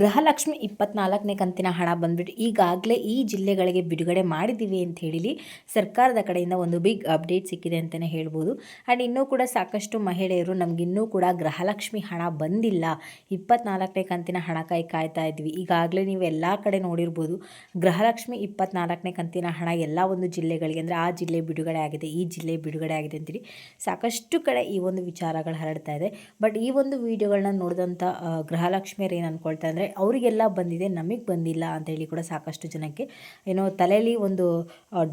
ಗೃಹಲಕ್ಷ್ಮಿ ಇಪ್ಪತ್ನಾಲ್ಕನೇ ಕಂತಿನ ಹಣ ಬಂದ್ಬಿಟ್ಟು ಈಗಾಗಲೇ ಈ ಜಿಲ್ಲೆಗಳಿಗೆ ಬಿಡುಗಡೆ ಮಾಡಿದ್ದೀವಿ ಅಂತ ಹೇಳಿ ಸರ್ಕಾರದ ಕಡೆಯಿಂದ ಒಂದು ಬಿಗ್ ಅಪ್ಡೇಟ್ ಸಿಕ್ಕಿದೆ ಅಂತಲೇ ಹೇಳ್ಬೋದು. ಆ್ಯಂಡ್ ಇನ್ನೂ ಕೂಡ ಸಾಕಷ್ಟು ಮಹಿಳೆಯರು ನಮಗಿನ್ನೂ ಕೂಡ ಗೃಹಲಕ್ಷ್ಮಿ ಹಣ ಬಂದಿಲ್ಲ. ಇಪ್ಪತ್ನಾಲ್ಕನೇ ಕಂತಿನ ಹಣ ಕೈ ಕಾಯ್ತಾ ಇದ್ವಿ. ಈಗಾಗಲೇ ನೀವು ಎಲ್ಲ ಕಡೆ ನೋಡಿರ್ಬೋದು, ಗೃಹಲಕ್ಷ್ಮಿ ಇಪ್ಪತ್ನಾಲ್ಕನೇ ಕಂತಿನ ಹಣ ಎಲ್ಲ ಒಂದು ಜಿಲ್ಲೆಗಳಿಗೆ ಅಂದರೆ ಆ ಜಿಲ್ಲೆ ಬಿಡುಗಡೆ ಆಗಿದೆ, ಈ ಜಿಲ್ಲೆ ಬಿಡುಗಡೆ ಆಗಿದೆ ಅಂತೇಳಿ ಸಾಕಷ್ಟು ಕಡೆ ಈ ಒಂದು ವಿಚಾರಗಳು ಹರಡ್ತಾ ಇದೆ. ಬಟ್ ಈ ಒಂದು ವಿಡಿಯೋಗಳನ್ನ ನೋಡಿದಂಥ ಗೃಹಲಕ್ಷ್ಮಿಯರು ಏನು ಅಂದ್ಕೊಳ್ತಾ ಅಂದರೆ ಅವರಿಗೆಲ್ಲ ಬಂದಿದೆ, ನಮಗೆ ಬಂದಿಲ್ಲ ಅಂತ ಹೇಳಿ ಕೂಡ ಸಾಕಷ್ಟು ಜನಕ್ಕೆ ಏನೋ ತಲೆಯಲ್ಲಿ ಒಂದು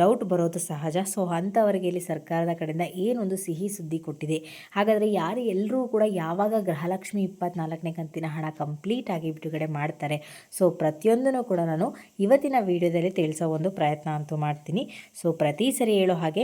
ಡೌಟ್ ಬರೋದು ಸಹಜ. ಸೊ ಅಂಥವರಿಗೆ ಇಲ್ಲಿ ಸರ್ಕಾರದ ಕಡೆಯಿಂದ ಏನೊಂದು ಸಿಹಿ ಸುದ್ದಿ ಕೊಟ್ಟಿದೆ. ಹಾಗಾದರೆ ಯಾರು ಎಲ್ಲರೂ ಕೂಡ ಯಾವಾಗ ಗೃಹಲಕ್ಷ್ಮಿ ಇಪ್ಪತ್ನಾಲ್ಕನೇ ಕಂತಿನ ಹಣ ಕಂಪ್ಲೀಟ್ ಆಗಿ ಬಿಡುಗಡೆ ಮಾಡ್ತಾರೆ? ಸೊ ಪ್ರತಿಯೊಂದನ್ನು ಕೂಡ ನಾನು ಇವತ್ತಿನ ವಿಡಿಯೋದಲ್ಲಿ ತಿಳಿಸೋ ಒಂದು ಪ್ರಯತ್ನ ಅಂತೂ ಮಾಡ್ತೀನಿ. ಸೊ ಪ್ರತಿ ಸರಿ ಹೇಳೋ ಹಾಗೆ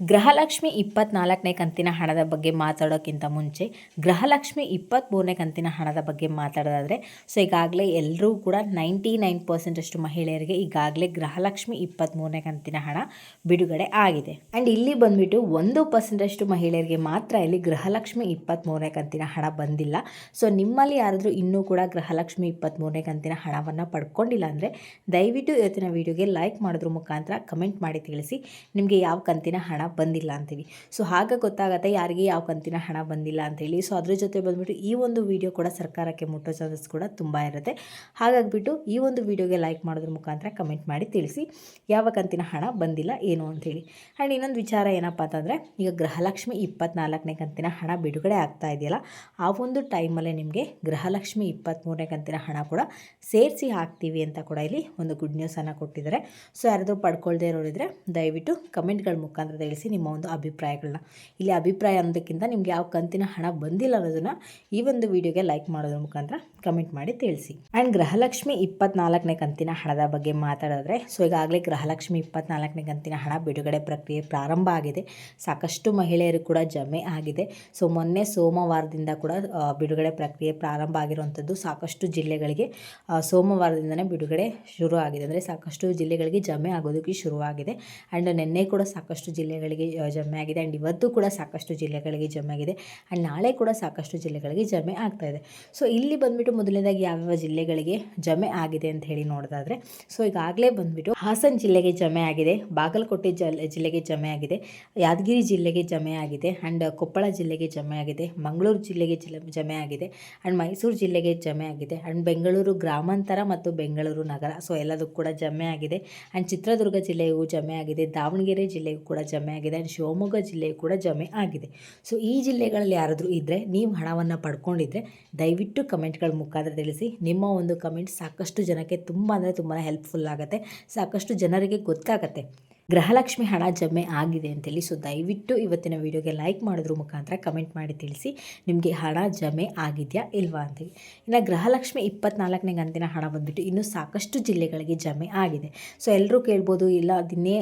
ಗೃಹಲಕ್ಷ್ಮಿ ಇಪ್ಪತ್ನಾಲ್ಕನೇ ಕಂತಿನ ಹಣದ ಬಗ್ಗೆ ಮಾತಾಡೋಕ್ಕಿಂತ ಮುಂಚೆ ಗೃಹಲಕ್ಷ್ಮಿ ಇಪ್ಪತ್ತ್ಮೂರನೇ ಕಂತಿನ ಹಣದ ಬಗ್ಗೆ ಮಾತಾಡೋದಾದರೆ ಸೊ ಈಗಾಗಲೇ ಎಲ್ಲರೂ ಕೂಡ ನೈಂಟಿ ನೈನ್ ಪರ್ಸೆಂಟಷ್ಟು ಮಹಿಳೆಯರಿಗೆ ಈಗಾಗಲೇ ಗೃಹಲಕ್ಷ್ಮಿ ಇಪ್ಪತ್ತ್ಮೂರನೇ ಕಂತಿನ ಹಣ ಬಿಡುಗಡೆ ಆಗಿದೆ. ಆ್ಯಂಡ್ ಇಲ್ಲಿ ಬಂದುಬಿಟ್ಟು ಒಂದು ಪರ್ಸೆಂಟಷ್ಟು ಮಹಿಳೆಯರಿಗೆ ಮಾತ್ರ ಇಲ್ಲಿ ಗೃಹಲಕ್ಷ್ಮಿ ಇಪ್ಪತ್ತ್ಮೂರನೇ ಕಂತಿನ ಹಣ ಬಂದಿಲ್ಲ. ಸೊ ನಿಮ್ಮಲ್ಲಿ ಯಾರಾದರೂ ಇನ್ನೂ ಕೂಡ ಗೃಹಲಕ್ಷ್ಮಿ ಇಪ್ಪತ್ತ್ಮೂರನೇ ಕಂತಿನ ಹಣವನ್ನು ಪಡ್ಕೊಂಡಿಲ್ಲ ಅಂದರೆ, ದಯವಿಟ್ಟು ಇವತ್ತಿನ ವಿಡಿಯೋಗೆ ಲೈಕ್ ಮಾಡೋದ್ರ ಮುಖಾಂತರ ಕಮೆಂಟ್ ಮಾಡಿ ತಿಳಿಸಿ, ನಿಮಗೆ ಯಾವ ಕಂತಿನ ಹಣ ಬಂದಿಲ್ಲ ಅಂತೀವಿ. ಸೊ ಹಾಗೆ ಗೊತ್ತಾಗತ್ತೆ ಯಾರಿಗೆ ಯಾವ ಕಂತಿನ ಹಣ ಬಂದಿಲ್ಲ ಅಂತೇಳಿ ಸೊ ಅದ್ರ ಜೊತೆ ಬಂದ್ಬಿಟ್ಟು ಈ ಒಂದು ವಿಡಿಯೋ ಕೂಡ ಸರ್ಕಾರಕ್ಕೆ ಮುಟ್ಟೋ ಚಾನ್ಸಸ್ ಕೂಡ ತುಂಬ ಇರುತ್ತೆ. ಹಾಗಾಗಿಬಿಟ್ಟು ಈ ಒಂದು ವಿಡಿಯೋಗೆ ಲೈಕ್ ಮಾಡೋದ್ರ ಮುಖಾಂತರ ಕಮೆಂಟ್ ಮಾಡಿ ತಿಳಿಸಿ ಯಾವ ಕಂತಿನ ಹಣ ಬಂದಿಲ್ಲ, ಏನು ಅಂಥೇಳಿ ಆ್ಯಂಡ್ ಇನ್ನೊಂದು ವಿಚಾರ ಏನಪ್ಪ ಅಂತಂದರೆ, ಈಗ ಗೃಹಲಕ್ಷ್ಮಿ ಇಪ್ಪತ್ನಾಲ್ಕನೇ ಕಂತಿನ ಹಣ ಬಿಡುಗಡೆ ಆಗ್ತಾ ಇದೆಯಲ್ಲ, ಆ ಒಂದು ಟೈಮಲ್ಲೇ ನಿಮಗೆ ಗೃಹಲಕ್ಷ್ಮಿ ಇಪ್ಪತ್ತ್ಮೂರನೇ ಕಂತಿನ ಹಣ ಕೂಡ ಸೇರಿಸಿ ಹಾಕ್ತೀವಿ ಅಂತ ಕೂಡ ಇಲ್ಲಿ ಒಂದು ಗುಡ್ ನ್ಯೂಸನ್ನು ಕೊಟ್ಟಿದ್ದಾರೆ. ಸೊ ಯಾರಾದರೂ ಪಡ್ಕೊಳ್ದೇ ಇರೋರಿದ್ರೆ ದಯವಿಟ್ಟು ಕಮೆಂಟ್ಗಳ ಮುಖಾಂತರ ತಿಳಿಸಿ ನಿಮ್ಮ ಒಂದು ಅಭಿಪ್ರಾಯಗಳನ್ನ. ಇಲ್ಲಿ ಅಭಿಪ್ರಾಯ ಅನ್ನೋದಕ್ಕಿಂತ ನಿಮ್ಗೆ ಯಾವ ಕಂತಿನ ಹಣ ಬಂದಿಲ್ಲ ಅನ್ನೋದನ್ನ ಈ ಒಂದು ವಿಡಿಯೋಗೆ ಲೈಕ್ ಮಾಡೋದ್ರ ಮುಖಾಂತರ ಕಮೆಂಟ್ ಮಾಡಿ ತಿಳಿಸಿ. ಆ್ಯಂಡ್ ಗೃಹಲಕ್ಷ್ಮಿ ಇಪ್ಪತ್ನಾಲ್ಕನೇ ಕಂತಿನ ಹಣದ ಬಗ್ಗೆ ಮಾತಾಡಿದ್ರೆ ಸೊ ಈಗಾಗಲೇ ಗೃಹಲಕ್ಷ್ಮಿ ಇಪ್ಪತ್ನಾಲ್ಕನೇ ಕಂತಿನ ಹಣ ಬಿಡುಗಡೆ ಪ್ರಕ್ರಿಯೆ ಪ್ರಾರಂಭ ಆಗಿದೆ. ಸಾಕಷ್ಟು ಮಹಿಳೆಯರು ಕೂಡ ಜಮೆ ಆಗಿದೆ. ಸೊ ಮೊನ್ನೆ ಸೋಮವಾರದಿಂದ ಕೂಡ ಬಿಡುಗಡೆ ಪ್ರಕ್ರಿಯೆ ಪ್ರಾರಂಭ ಆಗಿರುವಂಥದ್ದು ಸಾಕಷ್ಟು ಜಿಲ್ಲೆಗಳಿಗೆ ಸೋಮವಾರದಿಂದನೇ ಬಿಡುಗಡೆ ಶುರು ಆಗಿದೆ ಅಂದರೆ ಸಾಕಷ್ಟು ಜಿಲ್ಲೆಗಳಿಗೆ ಜಮೆ ಆಗೋದಕ್ಕೆ ಶುರುವಾಗಿದೆ. ಆ್ಯಂಡ್ ನಿನ್ನೆ ಕೂಡ ಸಾಕಷ್ಟು ಜಿಲ್ಲೆಗಳಿಗೆ ಜಮೆ ಆಗಿದೆ. ಆ್ಯಂಡ್ ಇವತ್ತು ಕೂಡ ಸಾಕಷ್ಟು ಜಿಲ್ಲೆಗಳಿಗೆ ಜಮೆ ಆಗಿದೆ. ಆ್ಯಂಡ್ ನಾಳೆ ಕೂಡ ಸಾಕಷ್ಟು ಜಿಲ್ಲೆಗಳಿಗೆ ಜಮೆ ಆಗ್ತಾ ಇದೆ. ಸೊ, ಇಲ್ಲಿ ಬಂದ್ಬಿಟ್ಟು ಮೊದಲನೇದಾಗಿ ಯಾವ್ಯಾವ ಜಿಲ್ಲೆಗಳಿಗೆ ಜಮೆ ಆಗಿದೆ ಅಂತ ಹೇಳಿ ನೋಡೋದಾದ್ರೆ, ಸೊ, ಈಗಾಗಲೇ ಬಂದ್ಬಿಟ್ಟು ಹಾಸನ ಜಿಲ್ಲೆಗೆ ಜಮೆ ಆಗಿದೆ, ಬಾಗಲಕೋಟೆ ಜಲ್, ಜಿಲ್ಲೆಗೆ ಜಮೆ ಆಗಿದೆ, ಯಾದಗಿರಿ ಜಿಲ್ಲೆಗೆ ಜಮೆ ಆಗಿದೆ ಆ್ಯಂಡ್ ಕೊಪ್ಪಳ ಜಿಲ್ಲೆಗೆ ಜಮೆ ಆಗಿದೆ, ಮಂಗಳೂರು ಜಿಲ್ಲೆಗೆ ಜಿಲ್ಲೆ ಜಮೆ ಆಗಿದೆ ಆ್ಯಂಡ್ ಮೈಸೂರು ಜಿಲ್ಲೆಗೆ ಜಮೆ ಆಗಿದೆ ಆ್ಯಂಡ್ ಬೆಂಗಳೂರು ಗ್ರಾಮಾಂತರ ಮತ್ತು ಬೆಂಗಳೂರು ನಗರ. ಸೊ, ಎಲ್ಲದಕ್ಕೂ ಕೂಡ ಜಮೆ ಆಗಿದೆ. ಆ್ಯಂಡ್ ಚಿತ್ರದುರ್ಗ ಜಿಲ್ಲೆಗೂ ಜಮೆ ಆಗಿದೆ, ದಾವಣಗೆರೆ ಜಿಲ್ಲೆಗೂ ಕೂಡ ಜಮೆ ಆಗಿದೆ ಆ್ಯಂಡ್ ಶಿವಮೊಗ್ಗ ಜಿಲ್ಲೆ ಕೂಡ ಜಮೆ ಆಗಿದೆ. ಸೊ ಈ ಜಿಲ್ಲೆಗಳಲ್ಲಿ ಯಾರಾದರೂ ಇದ್ದರೆ ನೀವು ಹಣವನ್ನು ಪಡ್ಕೊಂಡಿದ್ರೆ ದಯವಿಟ್ಟು ಕಮೆಂಟ್ಗಳ ಮುಖಾಂತರ ತಿಳಿಸಿ. ನಿಮ್ಮ ಒಂದು ಕಮೆಂಟ್ ಸಾಕಷ್ಟು ಜನಕ್ಕೆ ತುಂಬ ಅಂದರೆ ತುಂಬಾ ಹೆಲ್ಪ್ಫುಲ್ ಆಗುತ್ತೆ. ಸಾಕಷ್ಟು ಜನರಿಗೆ ಗೊತ್ತಾಗತ್ತೆ. ಗೃಹಲಕ್ಷ್ಮಿ ಹಣ ಜಮೆ ಆಗಿದೆ ಅಂತೇಳಿ ಸೊ ದಯವಿಟ್ಟು ಇವತ್ತಿನ ವಿಡಿಯೋಗೆ ಲೈಕ್ ಮಾಡೋದ್ರ ಮುಖಾಂತರ ಕಮೆಂಟ್ ಮಾಡಿ ತಿಳಿಸಿ ನಿಮಗೆ ಹಣ ಜಮೆ ಆಗಿದೆಯಾ ಇಲ್ವಾ ಅಂತೇಳಿ. ಇನ್ನು ಗೃಹಲಕ್ಷ್ಮಿ ಇಪ್ಪತ್ನಾಲ್ಕನೇ ಕಂತಿನ ಹಣ ಬಂದುಬಿಟ್ಟು ಇನ್ನೂ ಸಾಕಷ್ಟು ಜಿಲ್ಲೆಗಳಿಗೆ ಜಮೆ ಆಗಿದೆ. ಸೊ ಎಲ್ಲರೂ ಕೇಳ್ಬೋದು, ಇಲ್ಲ ದಿನೇ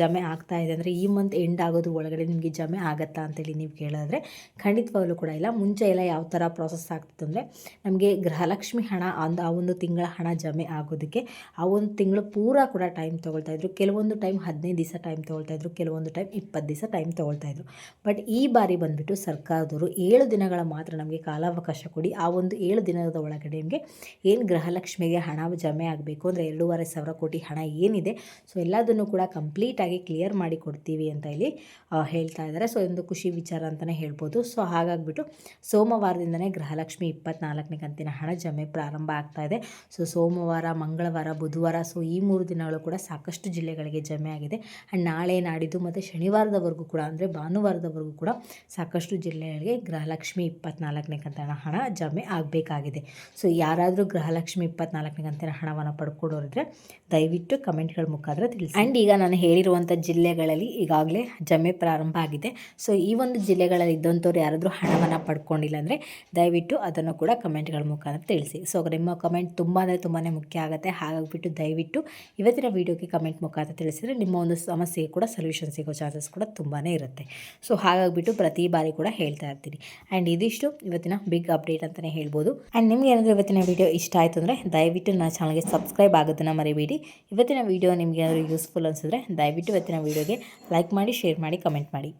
ಜಮೆ ಆಗ್ತಾ ಇದೆ ಅಂದರೆ ಈ ಮಂತ್ ಎಂಡ್ ಆಗೋದು ಒಳಗಡೆ ನಿಮಗೆ ಜಮೆ ಆಗತ್ತಾ ಅಂತೇಳಿ ನೀವು ಕೇಳಿದ್ರೆ ಖಂಡಿತವಾಗಲೂ ಕೂಡ ಇಲ್ಲ. ಮುಂಚೆ ಎಲ್ಲ ಯಾವ ಥರ ಪ್ರಾಸೆಸ್ ಆಗ್ತಿತ್ತು ಅಂದರೆ ನಮಗೆ ಗೃಹಲಕ್ಷ್ಮಿ ಹಣ ಅಂದ, ಆ ಒಂದು ತಿಂಗಳ ಹಣ ಜಮೆ ಆಗೋದಕ್ಕೆ ಆ ಒಂದು ತಿಂಗಳು ಪೂರ ಕೂಡ ಟೈಮ್ ತೊಗೊಳ್ತಾ ಇದ್ರು. ಕೆಲವೊಂದು ಟೈಮ್ ಹದಿನೈದು ದಿವಸ ಟೈಮ್ ತೊಗೊಳ್ತಾಯಿದ್ರು ಕೆಲವೊಂದು ಟೈಮ್ ಇಪ್ಪತ್ತು ದಿವಸ ಟೈಮ್ ತೊಗೊಳ್ತಾಯಿದ್ರು ಬಟ್ ಈ ಬಾರಿ ಬಂದುಬಿಟ್ಟು ಸರ್ಕಾರದವರು ಏಳು ದಿನಗಳ ಮಾತ್ರ ನಮಗೆ ಕಾಲಾವಕಾಶ ಕೊಡಿ. ಆ ಒಂದು ಏಳು ದಿನದ ಒಳಗಡೆ ನಿಮಗೆ ಏನು ಗೃಹಲಕ್ಷ್ಮಿಗೆ ಹಣ ಜಮೆ ಆಗಬೇಕು, ಅಂದರೆ ಎರಡೂವರೆ ಸಾವಿರ ಕೋಟಿ ಹಣ ಏನಿದೆ ಸೊ ಎಲ್ಲದನ್ನು ಕೂಡ ಕಂಪ್ಲೀಟಾಗಿ ಕ್ಲಿಯರ್ ಮಾಡಿ ಕೊಡ್ತೀವಿ ಅಂತ ಇಲ್ಲಿ ಹೇಳ್ತಾ ಇದ್ದಾರೆ ಸೊ ಒಂದು ಖುಷಿ ವಿಚಾರ ಅಂತಲೇ ಹೇಳ್ಬೋದು. ಸೊ ಹಾಗಾಗಿಬಿಟ್ಟು ಸೋಮವಾರದಿಂದನೇ ಗೃಹಲಕ್ಷ್ಮಿ ಇಪ್ಪತ್ನಾಲ್ಕನೇ ಕಂತಿನ ಹಣ ಜಮೆ ಪ್ರಾರಂಭ ಆಗ್ತಾ ಇದೆ. ಸೊ ಸೋಮವಾರ, ಮಂಗಳವಾರ, ಬುಧವಾರ ಸೊ ಈ ಮೂರು ದಿನಗಳು ಕೂಡ ಸಾಕಷ್ಟು ಜಿಲ್ಲೆಗಳಿಗೆ ಜಮೆ ಆಗಿದೆ. ಆ್ಯಂಡ್ ನಾಳೆ ನಾಡಿದ್ದು ಮತ್ತು ಶನಿವಾರದವರೆಗೂ ಕೂಡ ಅಂದರೆ ಭಾನುವಾರದವರೆಗೂ ಕೂಡ ಸಾಕಷ್ಟು ಜಿಲ್ಲೆಗಳಿಗೆ ಗೃಹಲಕ್ಷ್ಮಿ ಇಪ್ಪತ್ನಾಲ್ಕನೇ ಕಂತಿನ ಹಣ ಜಮೆ ಆಗಬೇಕಾಗಿದೆ. ಸೊ ಯಾರಾದರೂ ಗೃಹಲಕ್ಷ್ಮಿ ಇಪ್ಪತ್ನಾಲ್ಕನೇ ಕಂತಿನ ಹಣವನ್ನು ಪಡ್ಕೊಡೋರಿದ್ರೆ ದಯವಿಟ್ಟು ಕಮೆಂಟ್ಗಳ ಮುಖಾಂತರ ತಿಳಿಸಿ. ಆ್ಯಂಡ್ ಈಗ ನಾನು ಹೇಳಿರುವಂಥ ಜಿಲ್ಲೆಗಳಲ್ಲಿ ಈಗಾಗಲೇ ಜಮೆ ಪ್ರಾರಂಭ ಆಗಿದೆ. ಸೊ ಈ ಒಂದು ಜಿಲ್ಲೆಗಳಲ್ಲಿ ಇದ್ದಂಥವ್ರು ಯಾರಾದರೂ ಹಣವನ್ನು ಪಡ್ಕೊಂಡಿಲ್ಲ ಅಂದರೆ ದಯವಿಟ್ಟು ಅದನ್ನು ಕೂಡ ಕಮೆಂಟ್ಗಳ ಮುಖಾಂತರ ತಿಳಿಸಿ. ಸೊ ನಿಮ್ಮ ಕಮೆಂಟ್ ತುಂಬ ಅಂದರೆ ತುಂಬಾ ಮುಖ್ಯ ಆಗುತ್ತೆ. ಹಾಗಾಗಿಬಿಟ್ಟು ದಯವಿಟ್ಟು ಇವತ್ತಿನ ವೀಡಿಯೋಗೆ ಕಮೆಂಟ್ ಮುಖಾಂತರ ತಿಳಿಸಿದರೆ ನಿಮ್ಮ ಒಂದು ಸಮಸ್ಯೆಗೆ ಕೂಡ ಸೊಲ್ಯೂಷನ್ ಸಿಗೋ ಚಾನ್ಸಸ್ ಕೂಡ ತುಂಬಾ ಇರುತ್ತೆ. ಸೊ ಹಾಗಾಗಿಬಿಟ್ಟು ಪ್ರತಿ ಬಾರಿ ಕೂಡ ಹೇಳ್ತಾ ಇರ್ತೀನಿ. ಆ್ಯಂಡ್ ಇದಿಷ್ಟು. ಇವತ್ತಿನ ಬಿಗ್ ಅಪ್ಡೇಟ್ ಅಂತಲೇ ಹೇಳ್ಬೋದು. ಆ್ಯಂಡ್ ನಿಮ್ಗೆ ಏನಾದರೂ ಇವತ್ತಿನ ವೀಡಿಯೋ ಇಷ್ಟ ಆಯಿತು ಅಂದರೆ ದಯವಿಟ್ಟು ನನ್ನ ಚಾನಲ್ಗೆ ಸಬ್ಸ್ಕ್ರೈಬ್ ಆಗೋದನ್ನು ಮರಿಬೇಡಿ. ಇವತ್ತಿನ ವಿಡಿಯೋ ನಿಮಗೆ ಏನಾದರೂ ಯೂಸ್ಫುಲ್ ಅನಿಸಿದ್ರೆ ದಯವಿಟ್ಟು ಇವತ್ತಿನ ವಿಡಿಯೋಗೆ ಲೈಕ್ ಮಾಡಿ ಶೇರ್ ಮಾಡಿ ಕಮೆಂಟ್ ಮಾಡಿ.